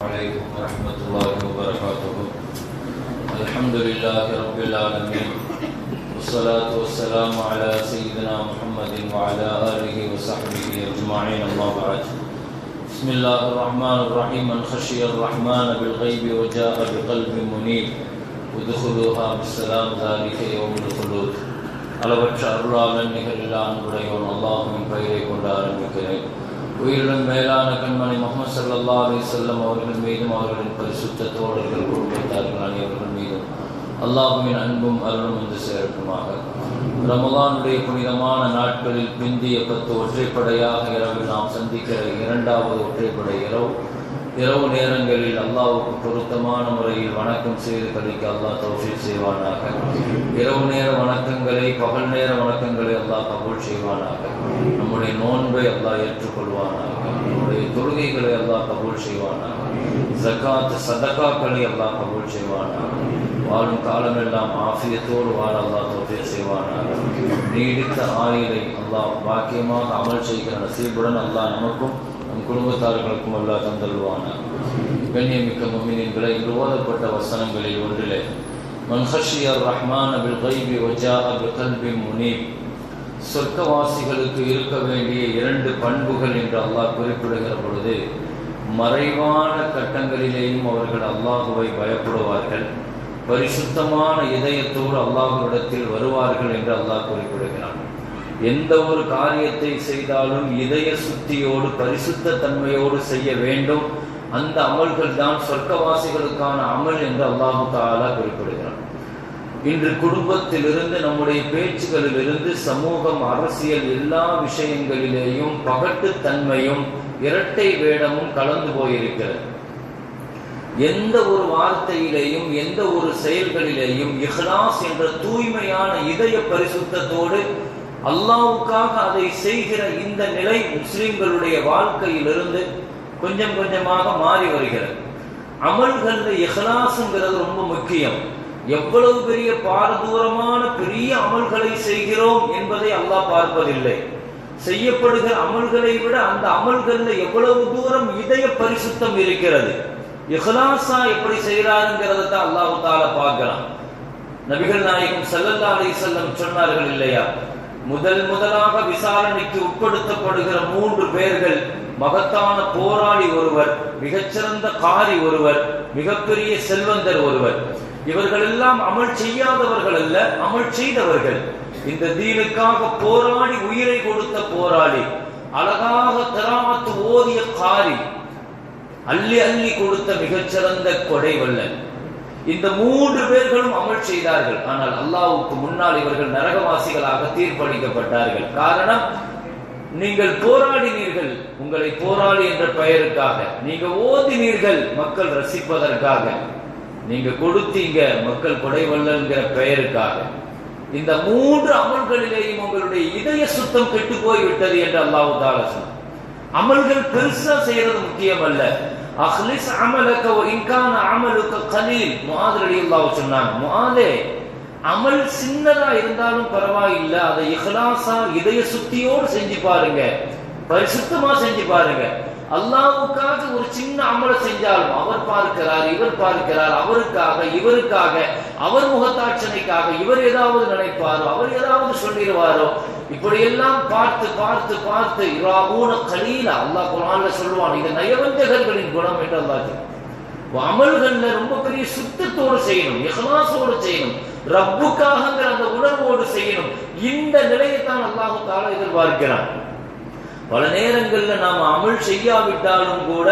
عليكم ورحمة الله وبركاته الحمد لله رب العالمين والصلاة والسلام على سيدنا محمد وعلى آله وصحبه أجمعين أما بعد بسم الله الرحمن الرحيم من خشي الرحمن بالغيب وجاء بقلب منيب ودخلوها بالسلام ذلك يوم الخلود அளவற்ற அருளாளன் நிகரில்லா அன்புடையவன் அல்லாஹுவின் பெயரை கொண்டு ஆரம்பிக்கிறேன் உயிருடன் மேலான கண்மணி முகமது சல்லா அலி செல்லம் அவர்கள் மீதும் அவர்களின் பரிசுத்த தோழர்கள் குடும்பத்தார்கள் அனைவர்கள் மீதும் அல்லாஹுவின் அன்பும் அருளும் வந்து சேர்க்குமாக ரமலானுடைய புனிதமான நாட்களில் பிந்திய பத்து ஒற்றைப்படையாக இரவில் நாம் சந்திக்கிற இரண்டாவது ஒற்றைப்படை இரவு. இரவு நேரங்களில் அல்லாவுக்கு பொருத்தமான முறையில் வணக்கம் செய்து கதைக்கு அல்லாஹ் தௌஃபீக் செய்வானாக. இரவு நேர வணக்கங்களை பகல் நேர வணக்கங்களை அல்லாஹ் கபூல் செய்வானாக. நம்முடைய நோன்பை அல்லாஹ் ஏற்றுக்கொள்வானாக. நம்முடைய தொழுகைகளை அல்லாஹ் கபூல் செய்வானாக. ஜக்காத் சதக்காக்களை அல்லாஹ் கபூல் செய்வானாக. வாழும் காலமெல்லாம் ஆஃபியத்தோடு வாழ அல்லாஹ் தௌஃபீக் செய்வானாக. நீடித்த ஆயுளை அல்லாஹ் பாக்கியமாக அமல் செய்கிற நசீபுடன் அல்லாஹ் நமக்கும் நம் குடும்பத்தார்களுக்கும் அல்லா தந்தல்வான கண்ணியமிக்க மம்மினின்களை இன்று ஓதப்பட்ட வசனங்களில் ஒன்றிலே மன்ஹஷியர் ரஹ்மான் அபில் கைபி வஜா அபு கல்பி முனீப். சொர்க்கவாசிகளுக்கு இருக்க வேண்டிய இரண்டு பண்புகள் என்று அல்லாஹ் குறிப்பிடுகிற பொழுது மறைவான கட்டங்களிலேயும் அவர்கள் அல்லாஹுவை பயப்படுவார்கள். பரிசுத்தமான இதயத்தோடு அல்லாஹுவிடத்தில் வருவார்கள் என்று அல்லாஹ் குறிப்பிடுகிறான். எந்த ஒரு காரியத்தை செய்தாலும் இதய சுத்தியோடு பரிசுத்த தன்மையோடு செய்ய வேண்டும். அந்த அமல்கள் தான் சொர்க்கவாசிகளுக்கான அமல் என்று அல்லாஹு தாலா குறிப்பிடுகிறான். இன்று குடும்பத்திலிருந்து நம்முடைய பேச்சுகளிலிருந்து சமூகம் அரசியல் எல்லா விஷயங்களிலேயும் பகட்டுத்தன்மையும் இரட்டை வேடமும் கலந்து போயிருக்கிறது. எந்த ஒரு வார்த்தையிலேயும் எந்த ஒரு செயல்களிலேயும் இஹ்லாஸ் என்ற தூய்மையான இதய பரிசுத்தத்தோடு அல்லாவுக்காக அதை செய்கிற இந்த நிலை முஸ்லிம்களுடைய வாழ்க்கையிலிருந்து கொஞ்சம் கொஞ்சமாக மாறி வருகிறது. அமல்கள் இஹ்லாசுங்கிறது ரொம்ப முக்கியம். எவ்வளவு பெரிய பாரதூரமான பெரிய அமல்களை செய்கிறோம் என்பதை அல்லாஹ் பார்ப்பதில்லை. செய்யப்படுகிற அமல்களை விட அந்த அமல்கள்ல எவ்வளவு தூரம் இதய பரிசுத்தம் இருக்கிறது. இஹ்லாஸா எப்படி செய்கிறாருங்கிறத தான் அல்லாஹு தால பார்க்கிறான் நபிகள் நாயகம் செல்லல்லா அலி செல்லம் சொன்னார்கள் இல்லையா? முதல் முதலாக விசாரணைக்கு உட்படுத்தப்படுகிற மூன்று பேர்கள் மகத்தான போராளி ஒருவர் மிகச்சிறந்த காரி ஒருவர் மிகப்பெரிய செல்வந்தர் ஒருவர். இவர்கள் எல்லாம் அமல் செய்யாதவர்கள் அல்ல அமல் செய்தவர்கள். இந்த தீனுக்காக போராடி உயிரை கொடுத்த போராளி அழகாக திராமத்து ஓதிய காரி அள்ளி அள்ளி கொடுத்த மிகச்சிறந்த கொடை வல்லன் இந்த மூன்று பேர்களும் அமல் செய்தார்கள். ஆனால் அல்லாவுக்கு முன்னால் இவர்கள் நரகவாசிகளாக தீர்ப்பளிக்கப்பட்டார்கள். காரணம் நீங்கள் போராடினீர்கள். உங்களை போராளி என்ற பெயருக்காக. நீங்க ஓதினீர்கள் மக்கள் ரசிப்பதற்காக. நீங்க கொடுத்தீங்க மக்கள் கொடைவல்லங்கிற பெயருக்காக. இந்த மூன்று அமல்களிலேயும் உங்களுடைய இதய சுத்தம் கெட்டு போய்விட்டது என்று அல்லாஹு தாலா அமல்கள் பெருசா செய்யறது முக்கியம் அல்ல அஹ்லிஸ் அமலக இன்கான அமலுக்கு கலீல். முஆத் ரலியல்லாஹு சொன்னாங்க. முஆதே அமல் சின்னதா இருந்தாலும் பரவாயில்லை அதை இஹ்லாசா இதய சுத்தியோடு செஞ்சு பாருங்க. பரிசுத்தமா செஞ்சு பாருங்க. அல்லாவுக்காக ஒரு சின்ன அமலை செஞ்சாலும் அவர் பார்க்கிறார் இவர் பார்க்கிறார் அவருக்காக இவருக்காக அவர் முகத்தாட்சணைக்காக இவர் ஏதாவது நினைப்பாரோ அவர் ஏதாவது சொல்லிடுவாரோ இப்படியெல்லாம் பார்த்து பார்த்து பார்த்து இராவூன கலீல அல்லாஹ் குரான்ல சொல்லுவான் இது நயவஞ்சகர்களின் குணம் என்று அல்லாஹ் அமல்கள்ல ரொம்ப பெரிய சுத்தத்தோடு செய்யணும் இஹ்லாசோடு செய்யணும் ரப்புக்காகங்கிற அந்த உணர்வோடு செய்யணும் இந்த நிலையை தான் அல்லாஹு தாலா எதிர்பார்க்கிறான். பல நேரங்கள்ல நாம் அமல் செய்யாவிட்டாலும் கூட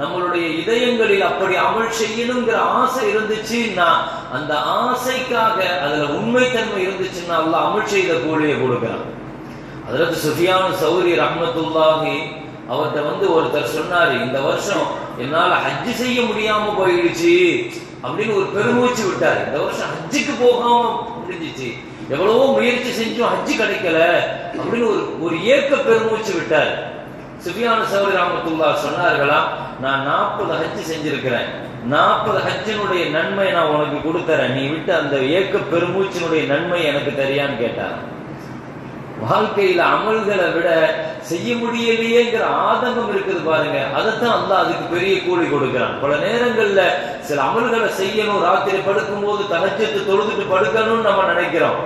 நம்மளுடைய இதயங்களில் அப்படி அமல் செய்யணுங்கிற ஆசை இருந்துச்சுன்னா அந்த ஆசைக்காக அதுல உண்மைத்தன்மை இருந்துச்சுன்னா அல்ல அமல் செய்த கூலியை கொடுக்கலாம். அதற்கு சுஃபியான சௌரி ரஹ்மத்துல்லாஹி அவர்கிட்ட வந்து ஒருத்தர் சொன்னாரு இந்த வருஷம் என்னால ஹஜ்ஜு செய்ய முடியாம போயிடுச்சு அப்படின்னு ஒரு பெருமூச்சு விட்டாரு. இந்த வருஷம் ஹஜ்ஜுக்கு போகாம முடிஞ்சிச்சு. எவ்வளவோ முயற்சி செஞ்சும் ஹஜ்ஜு கிடைக்கல அப்படின்னு ஒரு ஒரு ஏக்க பெருமூச்சு விட்டார். சுஃபியான சௌரி ராமத்துல்லா சொன்னார்களா நான் நாற்பது ஹஜ்ஜு செஞ்சிருக்கிறேன். நாற்பது ஹஜ்ஜினுடைய நன்மை நான் உனக்கு கொடுத்தறேன் நீ விட்டு அந்த ஏக்க பெருமூச்சினுடைய நன்மை எனக்கு தெரியான்னு கேட்டார் வாழ்க்கையில அமல்களை விட செய்ய முடியலையேங்கிற ஆதங்கம் இருக்குது பாருங்க. அதைத்தான் அல்லா அதுக்கு பெரிய கூலி கொடுக்கிறான். பல நேரங்கள்ல சில அமல்களை செய்யணும் ராத்திரி படுக்கும் போது தகச்சத்து தொழுதுட்டு படுக்கணும்னு நம்ம நினைக்கிறோம்.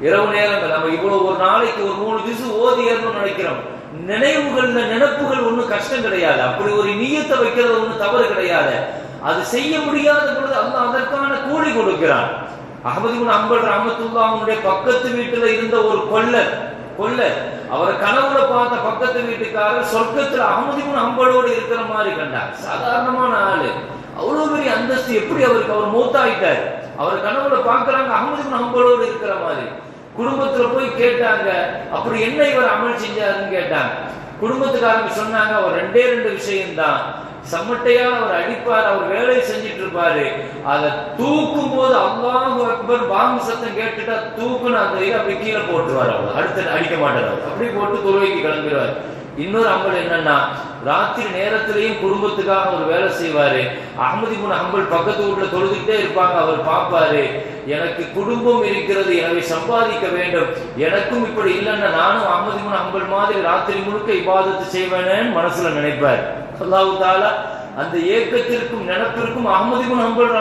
இரவு நேரங்கள் நம்ம இவ்வளவு ஒரு நாளைக்கு ஒரு மூணு திசு ஓதியர்னு நினைக்கிறோம். நினைவுகள்ல நினப்புகள் ஒண்ணும் கஷ்டம் கிடையாது. அப்படி ஒரு நீயத்தை வைக்கிறது ஒண்ணும் தவறு கிடையாது. அது செய்ய முடியாத பொழுது அல்லாஹ் அதற்கான கூலி கொடுக்கிறான். அகமது அம்பல் ரமத்துல்லா அவனுடைய பக்கத்து வீட்டுல இருந்த ஒரு கொல்லர் கொல்லர். அவரை கனவுல பார்த்த பக்கத்து வீட்டுக்காரர் சொர்க்கத்துல அகமது அம்பலோடு இருக்கிற மாதிரி கண்டார். சாதாரணமான ஆளு. அவ்வளவு பெரிய அந்தஸ்து எப்படி அவருக்கு? அவர் மூத்தாயிட்டார். அவர் கனவுல பார்க்கறாங்க அகமது அம்பலோடு இருக்கிற மாதிரி. குடும்பத்துல போய் கேட்டாங்க அப்படி என்ன இவர் அமல் செஞ்சாருன்னு கேட்டாங்க. குடும்பத்துக்காரங்க சொன்னாங்க அவர் ரெண்டே ரெண்டு விஷயம்தான். சம்மட்டையால் அவர் அடிப்பார் அவர் வேலை செஞ்சிட்டு இருப்பாரு அதை தூக்கும் போது அல்லாஹு அக்பர் பாம்பு சத்தம் கேட்டுட்டா தூக்குன்னு அந்த இதை அப்படி கீழே போட்டுருவார் அவர். அடுத்த அடிக்க மாட்டார் அவர். அப்படி போட்டு துறவைக்கு கிளம்பிடுவார். இன்னொரு அம்பல் என்னன்னா ராத்திரி நேரத்திலையும் குடும்பத்துக்காக அவர் வேலை செய்வாரு. அகமதி குண அம்பல் பக்கத்து வீட்டுல தொழுதுகிட்டே இருப்பாங்க அவர் பார்ப்பாரு. எனக்கு குடும்பம் இருக்கிறது எனவே சம்பாதிக்க வேண்டும். எனக்கும் இப்படி இல்லைன்னா நானும் அகமதி குண அம்பல் மாதிரி ராத்திரி முழுக்க இபாதத்து செய்வேனேன்னு மனசுல நினைப்பார். அல்லாஹு அந்த ஏக்கத்திற்கும் நினப்பிற்கும் அகமதி குண அம்பல்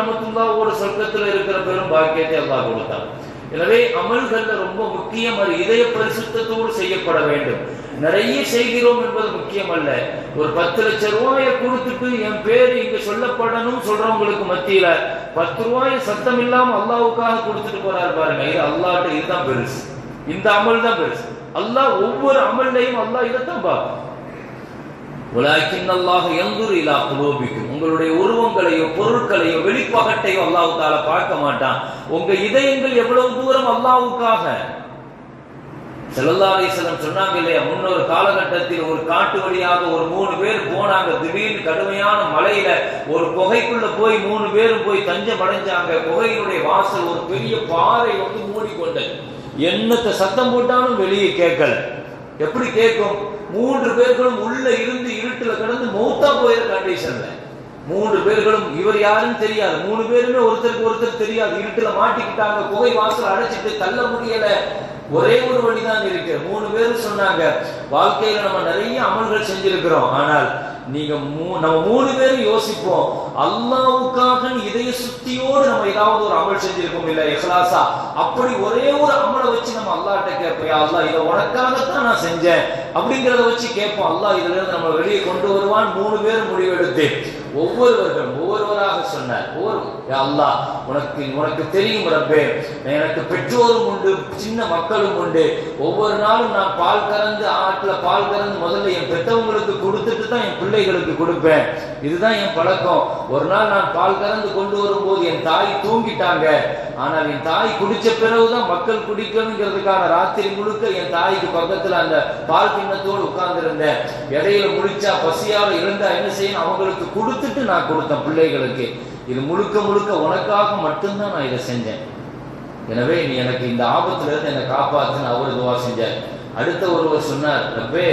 ஒரு சொர்க்கத்துல இருக்கிற பெரும் பாக்கியத்தை அல்லாஹ் கொடுத்தார் எனவே அமல்கள் ரொம்ப முக்கியம் அது இதய பரிசுத்தத்தோடு செய்யப்பட வேண்டும். நிறைய செய்கிறோம் என்பது முக்கியம் அல்ல ஒரு பத்து லட்சம் ரூபாயை கொடுத்துட்டு என் பேர் இங்க சொல்லப்படணும் சொல்றவங்களுக்கு மத்தியில பத்து ரூபாயை சத்தம் இல்லாம அல்லாவுக்காக கொடுத்துட்டு போறாரு பாருங்க. இது அல்லாட்ட இதுதான் பெருசு. இந்த அமல் தான் பெருசு. அல்லாஹ் ஒவ்வொரு அமல்லையும் அல்லாஹ் இதைத்தான் பார்ப்பான் உலாக்கின் அல்லாஹ் எந்தூர் இலா குலோபிக்கும். உங்களுடைய உருவங்களையோ பொருட்களையோ வெளிப்பகட்டையோ அல்லாவுக்கால பார்க்க மாட்டான். உங்க இதயங்கள் எவ்வளவு தூரம் அல்லாவுக்காக செல்லல்லாசலம் சொன்னாங்க இல்லையா முன்னொரு காலகட்டத்தில் ஒரு காட்டு வழியாக ஒரு மூணு பேர் போனாங்க. திடீர்னு கடுமையான மலையில ஒரு குகைக்குள்ள போய் மூணு பேரும் போய் தஞ்சம் அடைஞ்சாங்க. குகையினுடைய வாசல் ஒரு பெரிய பாறை வந்து மூடிக்கொண்டது. என்னத்தை சத்தம் போட்டாலும் வெளியே கேட்கல. எப்படி கேட்கும்? மூன்று பேர்களும் உள்ள இருந்து இருட்டுல கிடந்து மௌத்தா போயிற கண்டிஷன்ல மூன்று பேர்களும் இவர் யாருன்னு தெரியாது. மூணு பேருமே ஒருத்தருக்கு ஒருத்தர் தெரியாது. இருட்டுல மாட்டிக்கிட்டாங்க புகை வாசல் அடைச்சிட்டு தள்ள முடியல. ஒரே ஒரு வழிதான் இருக்கு. மூணு பேரும் சொன்னாங்க வாழ்க்கையில நம்ம நிறைய அமல்கள் செஞ்சிருக்கிறோம். ஆனால் நீங்க மூ- நம்ம மூணு பேரும் யோசிப்போம். அல்லாவுக்காக இதய சுத்தியோடு நம்ம ஏதாவது ஒரு அமல் செஞ்சிருக்கோம் இல்ல இஹ்லாஸா அப்படி ஒரே ஒரு அமலை வச்சு நம்ம அல்லாட்ட கேட்போம் அல்லா இதை உனக்காகத்தான் நான் செஞ்சேன். அப்படிங்கிறத வச்சு கேட்போம் அல்லாஹ் இதுல இருந்து நம்ம வெளியே கொண்டு வருவான். மூணு பேரும் முடிவெடுத்து ஒவ்வொரு ஒவ்வொருவராக சொன்னார். ஒவ்வொரு அல்லா அல்லாஹ் உனக்கு உனக்கு தெரியும் ரப்பே எனக்கு பெற்றோரும் உண்டு சின்ன மக்களும் உண்டு. ஒவ்வொரு நாளும் நான் பால் கறந்து ஆட்டுல பால் கறந்து முதல்ல என் பெற்றவங்களுக்கு கொடுத்துட்டு தான் என் பிள்ளைகளுக்கு கொடுப்பேன். இதுதான் என் பழக்கம். ஒரு நாள் நான் பால் கறந்து கொண்டு வரும்போது என் தாய் தூங்கிட்டாங்க. ஆனால் என் தாய் குடிச்ச பிறகுதான் மக்கள் குடிக்கணுங்கிறதுக்கான ராத்திரி முழுக்க என் தாய்க்கு பக்கத்துல அந்த பால் கிண்ணத்தோடு உட்கார்ந்திருந்தேன். இடையில முடிச்சா பசியால இருந்தா என்ன செய்யணும்? அவங்களுக்கு கொடுத்துட்டு நான் கொடுத்தேன் பிள்ளைகளுக்கு. இது முழுக்க முழுக்க உனக்காக மட்டும்தான் நான் இதை செஞ்சேன். எனவே நீ எனக்கு இந்த ஆபத்துல இருந்து என்னை காப்பாத்துன்னு அவர் துவா செஞ்சார். அடுத்த ஒருவர் சொன்னார் ரப்பே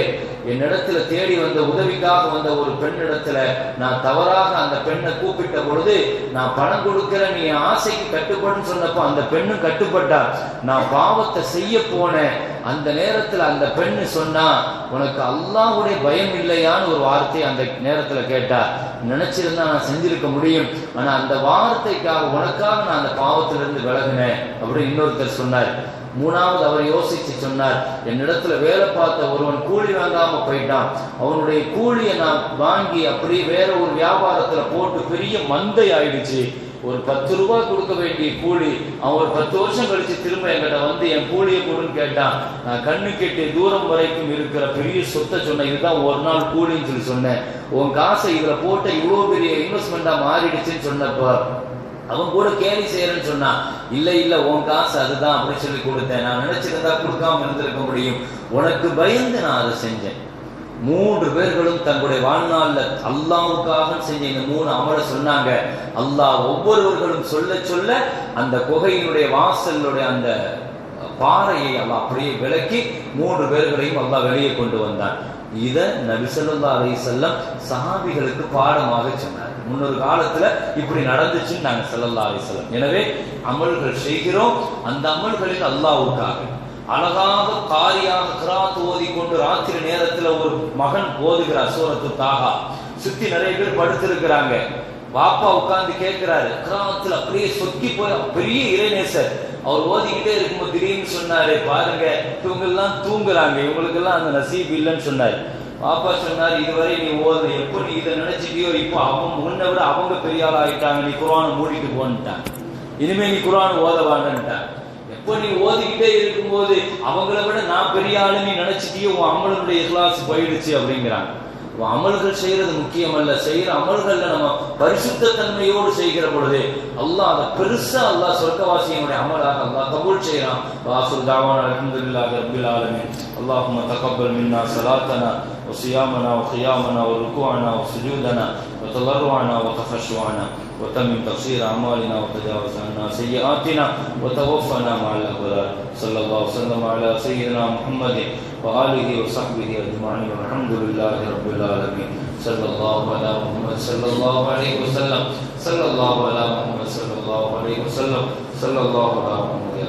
என்னிடத்துல தேடி வந்த உதவிக்காக வந்த ஒரு பெண்ணிடத்துல நான் தவறாக அந்த பெண்ணை கூப்பிட்ட பொழுது நான் பணம் கொடுக்கிற நீ என் ஆசைக்கு கட்டுப்படும் சொன்னப்போ அந்த பெண்ணும் கட்டுப்பட்டா. நான் பாவத்தை செய்ய போனேன். அந்த நேரத்துல அந்த பெண்ணு சொன்னா உனக்கு அல்லாவுடைய பயம் இல்லையான்னு ஒரு வார்த்தை அந்த நேரத்துல கேட்டா. நினைச்சிருந்தா நான் செஞ்சிருக்க முடியும். ஆனா அந்த வார்த்தைக்காக உனக்காக நான் அந்த பாவத்திலிருந்து விலகினேன் அப்படின்னு இன்னொருத்தர் சொன்னார். மூணாவது அவர் யோசிச்சு சொன்னார் என்னிடத்துல வேலை பார்த்த ஒருவன் கூலி வாங்காம போயிட்டான். அவனுடைய கூலியை நான் வாங்கி அப்படியே வேற ஒரு வியாபாரத்துல போட்டு பெரிய மந்தை ஆயிடுச்சு. ஒரு பத்து ரூபாய் கொடுக்க வேண்டிய கூலி அவன் ஒரு பத்து வருஷம் கழிச்சு திரும்ப என்கிட்ட வந்து என் கூலியை கொடுன்னு கேட்டான். நான் கண்ணு கெட்டி தூரம் வரைக்கும் இருக்கிற பெரிய சொத்தை சொன்னேன். இதுதான் ஒரு நாள் கூலின்னு சொல்லி சொன்னேன். உன் காசை இதுல போட்ட இவ்வளோ பெரிய இன்வெஸ்ட்மெண்டா மாறிடுச்சுன்னு சொன்னப்ப அவன் கூட கேலி செய்யறேன்னு சொன்னான் இல்ல இல்ல உன் காசு அதுதான் அப்படின்னு சொல்லி கொடுத்தேன். நான் நினைச்சிருந்தா கொடுக்காம இருந்திருக்க முடியும். உனக்கு பயந்து நான் அதை செஞ்சேன். மூன்று பேர்களும் தங்களுடைய வாழ்நாள்ல அல்லாவுக்காக செஞ்ச இந்த மூணு அமலை சொன்னாங்க. அல்லாஹ் ஒவ்வொருவர்களும் சொல்ல சொல்ல அந்த குகையினுடைய வாசலுடைய அந்த பாறையை அல்லாஹ் அப்படியே விலக்கி மூன்று பேர்களையும் அல்லாஹ் வெளியே கொண்டு வந்தான். இதை நபி ஸல்லல்லாஹு அலைஹி வஸல்லம் சஹாபிகளுக்கு பாடமாக சொன்னார். முன்னொரு காலத்துல இப்படி நடந்துச்சுன்னு நாங்க செல்லல்லா அலைஹி எனவே அமல்கள் செய்கிறோம். அந்த அமல்களில் அல்லாவுக்காக அழகாக காரியாக கிராத் கொண்டு ராத்திரி நேரத்துல ஒரு மகன் ஓதுகிறார் சூரத்து தாகா சுத்தி நிறைய பேர் படுத்திருக்கிறாங்க. பாப்பா உட்கார்ந்து கேட்கிறாரு கிராமத்துல அப்படியே சொக்கி போய் பெரிய இளைநேசர் அவர் ஓதிக்கிட்டே இருக்கும்போது திடீர்னு சொன்னாரு பாருங்க இவங்க எல்லாம் தூங்குறாங்க. இவங்களுக்கு எல்லாம் அந்த நசீப் இல்லைன்னு சொன்னாரு. பாப்பா சொன்னார் இதுவரை நீ ஓது எப்போ நீ இதை நினைச்சிட்டியோ இப்போ அவங்க முன்ன விட அவங்க பெரிய ஆள் ஆயிட்டாங்க. நீ குரானை மூடிட்டு போன்ட்டான். இனிமே நீ குரான் ஓத எப்போ நீ ஓதிக்கிட்டே இருக்கும்போது அவங்கள விட நான் பெரிய ஆளு நீ நினைச்சிட்டியோ உன் அமலுடைய கிளாஸ் போயிடுச்சு அப்படிங்கிறாங்க. உன் அமல்கள் செய்யறது முக்கியம் அல்ல செய்யற அமல்கள்ல நம்ம பரிசுத்த தன்மையோடு செய்கிற பொழுது அல்லாஹ் அதை பெருசா அல்லாஹ் சொர்க்கவாசியனுடைய அமலாக அல்லாஹ் கபூல் செய்யறான் வாசுல் தாவான அல்ஹம்துலில்லாஹி ரப்பில் ஆலமீன் اللهم تقبل منا صلاتنا وصيامنا وقيامنا وركوعنا وسجودنا وتضرعنا وتخشعنا وتمم تقصير أعمالنا وتجاوز عنا سيئاتنا وتوفنا مع الابرار صلى الله وسلم على سيدنا محمد وآله وصحبه أجمعين. والحمد لله رب العالمين. صلى الله على محمد صلى الله عليه وسلم. صلى الله على محمد صلى الله عليه وسلم. صلى الله على محمد.